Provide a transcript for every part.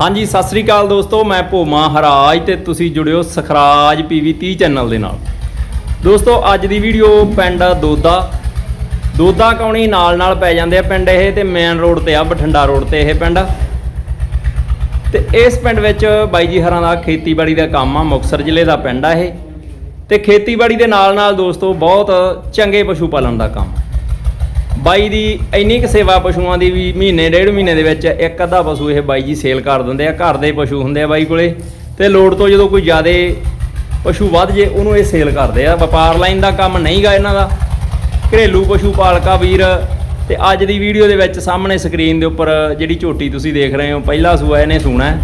ਹਾਂਜੀ, ਸਤਿ ਸ੍ਰੀ ਅਕਾਲ ਦੋਸਤੋ, ਮੈਂ ਭੋਮਾ ਹਰਾਜ ਤੇ ਤੁਸੀਂ ਜੁੜਿਓ ਸਖਰਾਜ ਪੀਵੀ 30 ਚੈਨਲ ਦੇ ਨਾਲ। ਦੋਸਤੋ, ਅੱਜ ਦੀ ਵੀਡੀਓ ਪਿੰਡ ਦੋਦਾ। ਦੋਦਾ ਕੌਣੀ ਨਾਲ ਨਾਲ ਪੈ ਜਾਂਦੇ ਆ ਪਿੰਡ ਇਹ ਤੇ ਮੇਨ ਰੋਡ ਤੇ ਆ, ਬਠਿੰਡਾ ਰੋਡ ਤੇ ਇਹ ਪਿੰਡ। ਤੇ ਇਸ ਪਿੰਡ ਵਿੱਚ ਬਾਈ ਜੀ ਹਰਾਂ ਦਾ ਖੇਤੀਬਾੜੀ ਦਾ ਕੰਮ ਆ, ਮੁਕਤਸਰ ਜ਼ਿਲ੍ਹੇ ਦਾ ਪਿੰਡ ਆ ਇਹ। ਤੇ ਖੇਤੀਬਾੜੀ ਦੇ ਨਾਲ ਨਾਲ ਦੋਸਤੋ, ਬਹੁਤ ਚੰਗੇ ਪਸ਼ੂ ਪਾਲਣ ਦਾ ਕੰਮ। ਬਾਈ ਦੀ ਇੰਨੀ ਕੁ ਸੇਵਾ ਪਸ਼ੂਆਂ ਦੀ ਵੀ ਮਹੀਨੇ, ਡੇਢ ਮਹੀਨੇ ਦੇ ਵਿੱਚ ਇੱਕ ਅੱਧਾ ਪਸ਼ੂ ਇਹ ਬਾਈ ਜੀ ਸੇਲ ਕਰ ਦਿੰਦੇ ਆ, ਘਰ ਦੇ ਪਸ਼ੂ ਹੁੰਦੇ ਆ ਬਾਈ ਕੋਲੇ। ਤੇ ਲੋੜ ਤੋਂ ਜਦੋਂ ਕੋਈ ਜ਼ਿਆਦੇ ਪਸ਼ੂ ਵੱਧ ਜੇ, ਉਹਨੂੰ ਇਹ ਸੇਲ ਕਰਦੇ ਆ। ਵਪਾਰ ਲਾਈਨ ਦਾ ਕੰਮ ਨਹੀਂਗਾ ਇਹਨਾਂ ਦਾ। ਘਰੇਲੂ ਪਸ਼ੂ ਪਾਲਕਾ ਵੀਰ ਤੇ ਅੱਜ ਦੀ ਵੀਡੀਓ ਦੇ ਵਿੱਚ ਸਾਹਮਣੇ ਸਕਰੀਨ ਦੇ ਉੱਪਰ ਜਿਹੜੀ ਝੋਟੀ ਤੁਸੀਂ ਦੇਖ ਰਹੇ ਹੋ, ਪਹਿਲਾ ਸੂਆ ਇਹਨੇ ਸੂਣਾ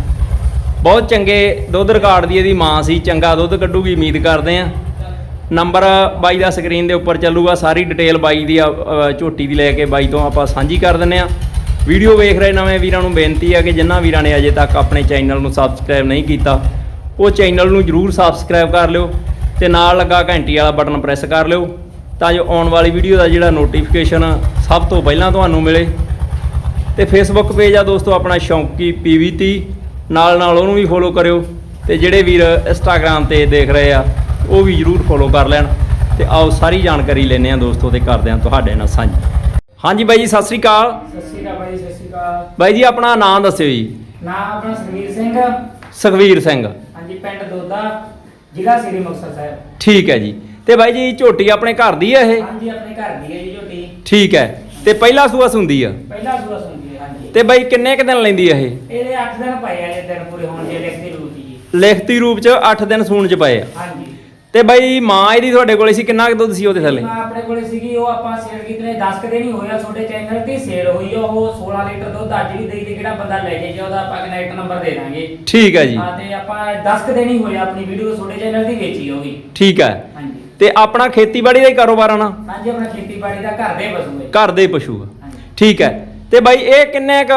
ਬਹੁਤ ਚੰਗੇ ਦੁੱਧ ਰਿਕਾਰਡ ਦੀ ਇਹਦੀ ਮਾਂ ਸੀ, ਚੰਗਾ ਦੁੱਧ ਕੱਢੂਗੀ, ਉਮੀਦ ਕਰਦੇ ਆ। ਨੰਬਰ ਬਾਈ ਦਾ ਸਕਰੀਨ ਦੇ ਉੱਪਰ ਚੱਲੂਗਾ, ਸਾਰੀ ਡਿਟੇਲ ਬਾਈ ਦੀ ਝੋਟੀ ਦੀ ਲੈ ਕੇ ਬਾਈ ਤੋਂ ਆਪਾਂ ਸਾਂਝੀ ਕਰ ਦਿੰਨੇ ਆ ਵੀਡੀਓ ਵੇਖ ਰਹੇ ਨਵੇਂ ਵੀਰਾਂ ਨੂੰ ਬੇਨਤੀ ਆ ਕਿ ਜਿਨ੍ਹਾਂ ਵੀਰਾਂ ਨੇ ਅਜੇ ਤੱਕ ਆਪਣੇ ਚੈਨਲ ਨੂੰ ਸਬਸਕ੍ਰਾਈਬ ਨਹੀਂ ਕੀਤਾ, ਉਹ ਚੈਨਲ ਨੂੰ ਜਰੂਰ ਸਬਸਕ੍ਰਾਈਬ ਕਰ ਲਿਓ ਤੇ ਨਾਲ ਲੱਗਾ ਘੰਟੀ ਵਾਲਾ ਬਟਨ ਪ੍ਰੈਸ ਕਰ ਲਿਓ ਤਾਂ ਜੋ ਆਉਣ ਵਾਲੀ ਵੀਡੀਓ ਦਾ ਜਿਹੜਾ ਨੋਟੀਫਿਕੇਸ਼ਨ ਸਭ ਤੋਂ ਪਹਿਲਾਂ ਤੁਹਾਨੂੰ ਮਿਲੇ। ਤੇ ਫੇਸਬੁੱਕ ਪੇਜ ਆ ਦੋਸਤੋ, ਆਪਣਾ ਸ਼ੌਂਕੀ ਪੀਵੀਟੀ ਨਾਲ ਨਾਲ ਉਹਨੂੰ ਵੀ ਫੋਲੋ ਕਰਿਓ ਤੇ ਜਿਹੜੇ ਵੀਰ ਇੰਸਟਾਗ੍ਰam ਤੇ ਦੇਖ ਰਹੇ ਆ ਉਹ ਵੀ ਜਰੂਰ ਫੋਲੋ ਕਰ ਲੈਣ ਤੇ ਆਓ ਸਾਰੀ ਜਾਣਕਾਰੀ ਲੈਣੇ ਆ ਦੋਸਤੋ ਤੇ ਕਰਦੇ ਆ ਤੁਹਾਡੇ ਨਾਲ ਸਾਂਝੀ। ਹਾਂਜੀ ਬਾਈ ਜੀ ਸਤਿ ਸ੍ਰੀ ਅਕਾਲ। ਸਤਿ ਸ਼੍ਰੀ ਅਕਾਲ ਭਾਈ ਸਤਿ ਸ਼੍ਰੀ ਅਕਾਲ। ਬਾਈ ਜੀ ਆਪਣਾ ਨਾਮ ਦੱਸਿਓ ਜੀ। ਨਾਮ ਆਪਣਾ ਸੁਖਵੀਰ ਸਿੰਘ। ਸੁਖਵੀਰ ਸਿੰਘ। ਹਾਂਜੀ ਪਿੰਡ ਦੋਦਾ ਜ਼ਿਲ੍ਹਾ ਸ੍ਰੀ ਮੁਕਤਸਰ ਸਾਹਿਬ। ਠੀਕ ਹੈ ਜੀ। ਤੇ ਬਾਈ ਜੀ ਝੋਟੀ ਆਪਣੇ ਘਰ ਦੀ ਆ ਇਹ? ਹਾਂਜੀ ਆਪਣੇ ਘਰ ਦੀ ਹੈ ਜੀ ਝੋਟੀ। ਠੀਕ ਹੈ। ਤੇ ਪਹਿਲਾ ਸੂਆ ਸੁੰਦੀ ਆ? ਪਹਿਲਾ ਸੂਆ ਸੁਣਦੀ ਹੈ ਹਾਂਜੀ। ਤੇ ਬਾਈ ਕਿੰਨੇ ਕ ਦਿਨ ਲੈਂਦੀ ਆ ਇਹ? ਇਹਦੇ 8 ਦਿਨ ਪਏ ਆ ਇਹ ਦਿਨ ਪੂਰੇ ਹੋਣ ਜੇ ਲਿਖਦੀ ਰੂਪ ਜੀ। ਲਿਖਤੀ ਰੂਪ ਚ 8 ਦਿਨ ਸੂਣ ਚ ਪਏ ਆ। ਹਾਂਜੀ। ਤੇ ਬਾਈ ਮਾਂ ਇਹਦੀ ਤੁਹਾਡੇ ਕੋਲੇ ਸੀ ਕਿੰਨਾ ਕੁ ਦੁੱਧ ਸੀ ਉਹਦੇ ਥੱਲੇ? ਮਾਂ ਆਪਣੇ ਕੋਲੇ ਸੀਗੀ ਉਹ ਆਪਾਂ ਸੇਲ ਕੀਤੀ ਨੇ 10 ਕਦੇ ਨਹੀਂ ਹੋਇਆ ਤੁਹਾਡੇ ਚੈਨਲ ਤੇ ਸੇਲ ਹੋਈ ਆ ਉਹ 16 ਲੀਟਰ ਦੁੱਧ ਅੱਜ ਵੀ ਦੇਈ ਤੇ ਕਿਹੜਾ ਬੰਦਾ ਲੈ ਕੇ ਗਿਆ ਉਹਦਾ ਆਪਾਂ ਕਨੈਕਟ ਨੰਬਰ ਦੇ ਦਾਂਗੇ। ਠੀਕ ਹੈ ਜੀ। ਹਾਂ ਤੇ ਆਪਾਂ 10 ਕਦੇ ਨਹੀਂ ਹੋਇਆ ਆਪਣੀ ਵੀਡੀਓ ਤੁਹਾਡੇ ਚੈਨਲ ਤੇ ਵੇਚੀ ਹੋਗੀ ਠੀਕ ਹੈ ਹਾਂਜੀ। ਤੇ ਆਪਣਾ ਖੇਤੀਬਾੜੀ ਦਾ ਹੀ ਕਾਰੋਬਾਰ ਆ ਨਾ? ਹਾਂਜੀ ਆਪਣਾ ਖੇਤੀਬਾੜੀ ਦਾ ਘਰ ਦੇ ਪਸ਼ੂ ਹੈ ਘਰ ਦੇ ਪਸ਼ੂ ਆ। ਠੀਕ ਹੈ ਤੇ ਬਾਈ ਇਹ ਕਿੰਨੇ ਕ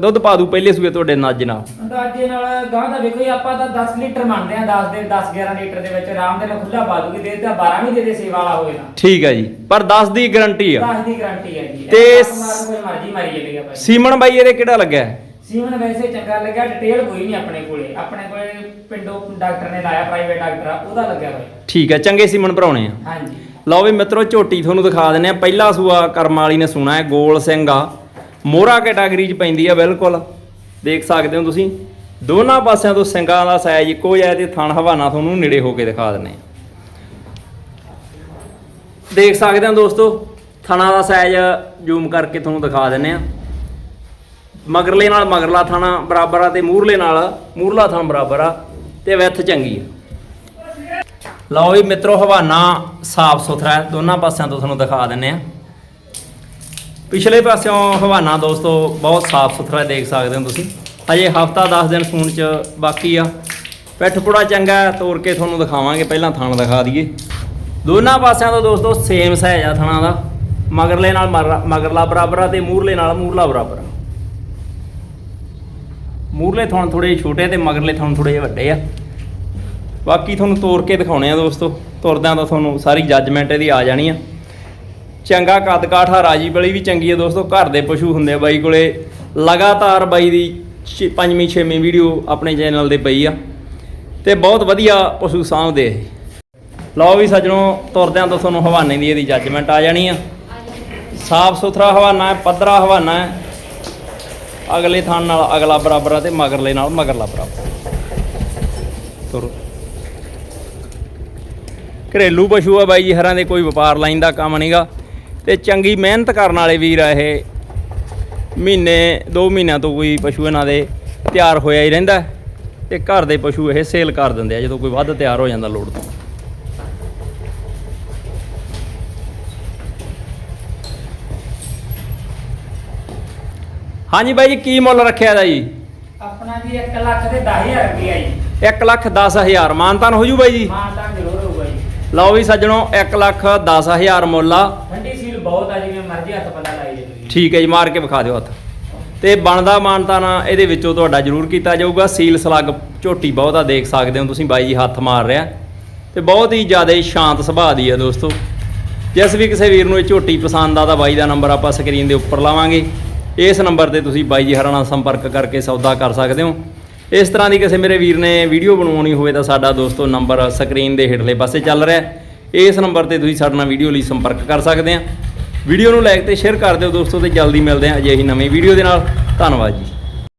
ਦੁੱਧ ਪਾ ਦੂ ਪਹਿਲੇ ਸੂਏ ਤੁਹਾਡੇ ਨੱਜ ਨਾਲ? ਅੰਦਾਜ਼ੇ ਨਾਲ ਗਾਂ ਦਾ ਵੇਖੋ ਜੀ ਆਪਾਂ ਤਾਂ 10 ਲੀਟਰ ਮੰਨਦੇ ਆ 10 ਦੇ 10 11 ਲੀਟਰ ਦੇ ਵਿੱਚ ਆਰਾਮ ਦੇ ਨਾਲ ਖੁੱਲਾ ਪਾ ਦੂਗੀ ਦੇ ਤਾਂ 12 ਵੀ ਦੇ ਦੇ ਸੇਵਾ ਵਾਲਾ ਹੋਏਗਾ ਠੀਕ ਹੈ ਜੀ ਪਰ 10 ਦੀ ਗਾਰੰਟੀ ਆ। 10 ਦੀ ਗਾਰੰਟੀ ਹੈ ਜੀ। ਤੇ ਮਾਰ ਮਰਜ਼ੀ ਮਾਰੀ ਚੱਲੇਗਾ ਭਾਈ। ਸੀਮਨ ਬਾਈ ਇਹਦੇ ਕਿਹੜਾ ਲੱਗਿਆ? ਹੈ? ਸੀਮਨ ਵੈਸੇ ਚੰਗਾ ਲੱਗਿਆ ਡਿਟੇਲ ਕੋਈ ਨਹੀਂ ਆਪਣੇ ਕੋਲੇ। ਆਪਣੇ ਕੋਲੇ ਪਿੰਡੋਂ ਡਾਕਟਰ ਨੇ ਲਾਇਆ ਪ੍ਰਾਈਵੇਟ ਡਾਕਟਰ ਆ ਉਹਦਾ ਲੱਗਿਆ ਭਾਈ ਠੀਕ ਹੈ ਚੰਗੇ ਸੀਮਨ ਭਰਾਉਣੇ ਆ। ਹਾਂਜੀ। ਲਓ ਵੀ ਮਿੱਤਰੋ, ਝੋਟੀ ਤੁਹਾਨੂੰ ਦਿਖਾ ਦਿੰਨੇ ਆ ਪਹਿਲਾ ਸੂਆ ਕਰਮ ਵਾਲੀ ਨੇ ਸੁਣਾ ਹੈ, ਗੋਲ ਸਿੰਘ ਆ। ਮੋਹਰਾ ਕੈਟਾਗਰੀ ਚ ਪੈਂਦੀ ਆ, ਬਿਲਕੁਲ। ਦੇਖ ਸਕਦੇ ਹੋ ਤੁਸੀਂ। ਦੋਨਾਂ ਪਾਸਿਆਂ ਤੋਂ ਸਿੰਘਾਂ ਦਾ ਸਾਈਜ਼ ਇੱਕੋ ਜਿਹਾ ਹੈ ਤੇ ਥਣ ਹਵਾਨਾ ਤੁਹਾਨੂੰ ਨੇੜੇ ਹੋ ਕੇ ਦਿਖਾ ਦਿੰਨੇ ਆ ਦੇਖ ਸਕਦੇ ਹੋ ਦੋਸਤੋ, ਥਣਾ ਦਾ ਸਾਈਜ਼ ਜ਼ੂਮ ਕਰਕੇ ਤੁਹਾਨੂੰ ਦਿਖਾ ਦਿੰਨੇ ਆ ਮਗਰਲੇ ਨਾਲ ਮਗਰਲਾ ਥਣਾ ਬਰਾਬਰ ਆ ਤੇ ਮੂਰਲੇ ਨਾਲ ਮੂਰਲਾ ਥਣ ਬਰਾਬਰ ਆ ਤੇ ਵਿੱਥ ਚੰਗੀ ਆ। ਲਓ ਜੀ ਮਿੱਤਰੋ ਹਵਾਨਾ ਸਾਫ਼ ਸੁਥਰਾ ਹੈ। ਦੋਨਾਂ ਪਾਸਿਆਂ ਤੋਂ ਤੁਹਾਨੂੰ ਦਿਖਾ ਦਿੰਨੇ ਆ ਪਿਛਲੇ ਪਾਸਿਓਂ ਹਵਾਨਾ ਦੋਸਤੋ ਬਹੁਤ ਸਾਫ਼ ਸੁਥਰਾ ਦੇਖ ਸਕਦੇ ਹੋ ਤੁਸੀਂ। ਅਜੇ ਹਫਤਾ 10 ਦਿਨ ਸੂਣ ਚ ਬਾਕੀ ਆ। ਪਿੱਠ ਪੁੜਾ ਚੰਗਾ ਹੈ, ਤੋੜ ਕੇ ਤੁਹਾਨੂੰ ਦਿਖਾਵਾਂਗੇ। ਪਹਿਲਾਂ ਥਣ ਦਿਖਾ ਦਈਏ। ਦੋਨਾਂ ਪਾਸਿਆਂ ਤੋਂ ਦੋਸਤੋ ਸੇਮ ਸਾਈਜ਼ ਆ ਥਣਾ ਦਾ। ਮਗਰਲੇ ਨਾਲ ਮਗਰ- ਮਗਰਲਾ ਬਰਾਬਰ ਆ ਤੇ ਮੂਰਲੇ ਨਾਲ ਮੂਰਲਾ ਬਰਾਬਰ ਆ। ਮੂਰਲੇ ਥਣ ਥੋੜੇ ਛੋਟੇ ਤੇ ਮਗਰਲੇ ਥਣ ਥੋੜੇ ਜਿਹੇ ਵੱਡੇ ਆ। ਬਾਕੀ ਤੁਹਾਨੂੰ ਤੋੜ ਕੇ ਦਿਖਾਉਣੇ ਆ ਦੋਸਤੋ, ਤੁਰਦਿਆਂ ਤਾਂ ਤੁਹਾਨੂੰ ਸਾਰੀ ਜੱਜਮੈਂਟ ਇਹਦੀ ਆ ਜਾਣੀ ਆ। ਚੰਗਾ ਕੱਦ ਕਾਠਾ ਰਾਜੀ ਬਲੀ ਵੀ ਚੰਗੀ ਆ ਦੋਸਤੋ, ਘਰ ਦੇ ਪਸ਼ੂ ਹੁੰਦੇ ਆ ਬਾਈ ਕੋਲੇ। ਲਗਾਤਾਰ ਬਾਈ ਦੀ ਛੇ- ਪੰਜਵੀਂ, ਛੇਵੀਂ ਵੀਡੀਓ ਆਪਣੇ ਚੈਨਲ ਤੇ ਪਈ ਆ ਤੇ ਬਹੁਤ ਵਧੀਆ ਪਸ਼ੂ ਸਾਂਭਦੇ ਇਹ। ਲਓ ਵੀ ਸੱਜਣੋ, ਤੁਰਦਿਆਂ ਤੋਂ ਤੁਹਾਨੂੰ ਹਵਾਨੇ ਦੀ ਇਹਦੀ ਜੱਜਮੈਂਟ ਆ ਜਾਣੀ ਆ। ਸਾਫ਼ ਸੁਥਰਾ ਹਵਾਨਾ ਹੈ, ਪੱਧਰਾ ਹਵਾਨਾ ਹੈ। ਅਗਲੇ ਥਾਨ ਨਾਲ ਅਗਲਾ ਬਰਾਬਰ ਆ ਤੇ ਮਗਰਲੇ ਨਾਲ ਮਗਰਲਾ ਬਰਾਬਰ। ਤੁਰ। ਘਰੇਲੂ ਪਸ਼ੂ ਆ ਬਾਈ ਜੀ ਹਰਾਂ ਦੇ ਕੋਈ ਵਪਾਰ ਲਾਈਨ ਦਾ ਕੰਮ ਨਹੀਂਗਾ ਤੇ ਚੰਗੀ ਮਿਹਨਤ ਕਰਨ ਵਾਲੇ ਵੀਰ ਆ ਇਹ। ਮਹੀਨੇ 2 ਮਹੀਨਿਆਂ ਤੋਂ ਕੋਈ ਪਸ਼ੂ ਇਹਨਾਂ ਦੇ ਤਿਆਰ ਹੋਇਆ ਹੀ ਰਹਿੰਦਾ। ਤੇ ਘਰ ਦੇ ਪਸ਼ੂ ਇਹ ਸੇਲ ਕਰ ਦਿੰਦੇ ਆ ਜਦੋਂ ਕੋਈ ਵੱਧ ਤਿਆਰ ਹੋ ਜਾਂਦਾ ਲੋੜ ਤੋਂ। ਹਾਂਜੀ ਬਾਈ ਜੀ ਕੀ ਮੁੱਲ ਰੱਖਿਆ ਦਾ ਜੀ? ਆਪਣਾ ਜੀ 1 ਲੱਖ ਦੇ 10000 ਰੁਪਏ ਜੀ। 1 ਲੱਖ 10000 ਮਾਨਤਾਨ ਹੋ ਜੂ ਬਾਈ ਜੀ? ਮਾਂ ਤਾਂ ਜ਼ਰੂਰ ਹੋਊਗਾ ਜੀ ਲਓ ਵੀ ਸੱਜਣੋ 1 ਲੱਖ 10000 ਮੁੱਲ ਆ। ਠੰਡੀ ਸੀਲ ਬਹੁਤ ਆ ਜਿਵੇਂ ਮਰਜ਼ੀ ਹੱਥ ਪਤਾ ਲਾਈ ਜੇ ਤੁਸੀਂ ਠੀਕ ਹੈ ਜੀ ਮਾਰ ਕੇ ਵਿਖਾ ਦਿਓ ਹੱਥ। ਤੇ ਬਣਦਾ ਮਾਨਤਾ ਨਾ ਇਹਦੇ ਵਿੱਚੋਂ ਤੁਹਾਡਾ ਜ਼ਰੂਰ ਕੀਤਾ ਜਾਊਗਾ। ਸੀਲ ਸਲੱਗ ਝੋਟੀ ਬਹੁਤ ਆ ਦੇਖ ਸਕਦੇ ਹੋ ਤੁਸੀਂ ਬਾਈ ਜੀ ਹੱਥ ਮਾਰ ਰਿਹਾ। ਤੇ ਬਹੁਤ ਹੀ ਜ਼ਿਆਦਾ ਸ਼ਾਂਤ ਸੁਭਾਅ ਦੀ ਹੈ ਦੋਸਤੋ। ਜਿਸ ਵੀ ਕਿਸੇ ਵੀਰ ਨੂੰ ਇਹ ਝੋਟੀ ਪਸੰਦ ਆ ਤਾਂ ਬਾਈ ਦਾ ਨੰਬਰ ਆਪਾਂ ਸਕਰੀਨ ਦੇ ਉੱਪਰ ਲਾਵਾਂਗੇ। ਇਸ ਨੰਬਰ ਤੇ ਤੁਸੀਂ ਬਾਈ ਜੀ ਹਰਾਂ ਨਾਲ ਸੰਪਰਕ ਕਰਕੇ ਸੌਦਾ ਕਰ ਸਕਦੇ ਹੋ। ਇਸ ਤਰ੍ਹਾਂ ਦੀ ਕਿਸੇ ਮੇਰੇ ਵੀਰ ਨੇ ਵੀਡੀਓ ਬਣਵਾਉਣੀ ਹੋਵੇ ਤਾਂ ਸਾਡਾ ਦੋਸਤੋ ਨੰਬਰ ਸਕਰੀਨ ਦੇ ਹੇਠਲੇ ਪਾਸੇ ਚੱਲ ਰਿਹਾ ਇਸ ਨੰਬਰ ਤੇ ਤੁਸੀਂ ਸਾਡੇ ਨਾਲ ਵੀਡੀਓ ਲਈ ਸੰਪਰਕ ਕਰ ਸਕਦੇ ਆ ਵੀਡੀਓ ਨੂੰ ਲਾਈਕ ਤੇ ਸ਼ੇਅਰ ਕਰ ਦਿਓ ਦੋਸਤੋ ਤੇ ਜਲਦੀ ਮਿਲਦੇ ਹਾਂ ਅਜਿਹੀ ਨਵੀਂ ਵੀਡੀਓ ਦੇ ਨਾਲ। ਧੰਨਵਾਦ ਜੀ।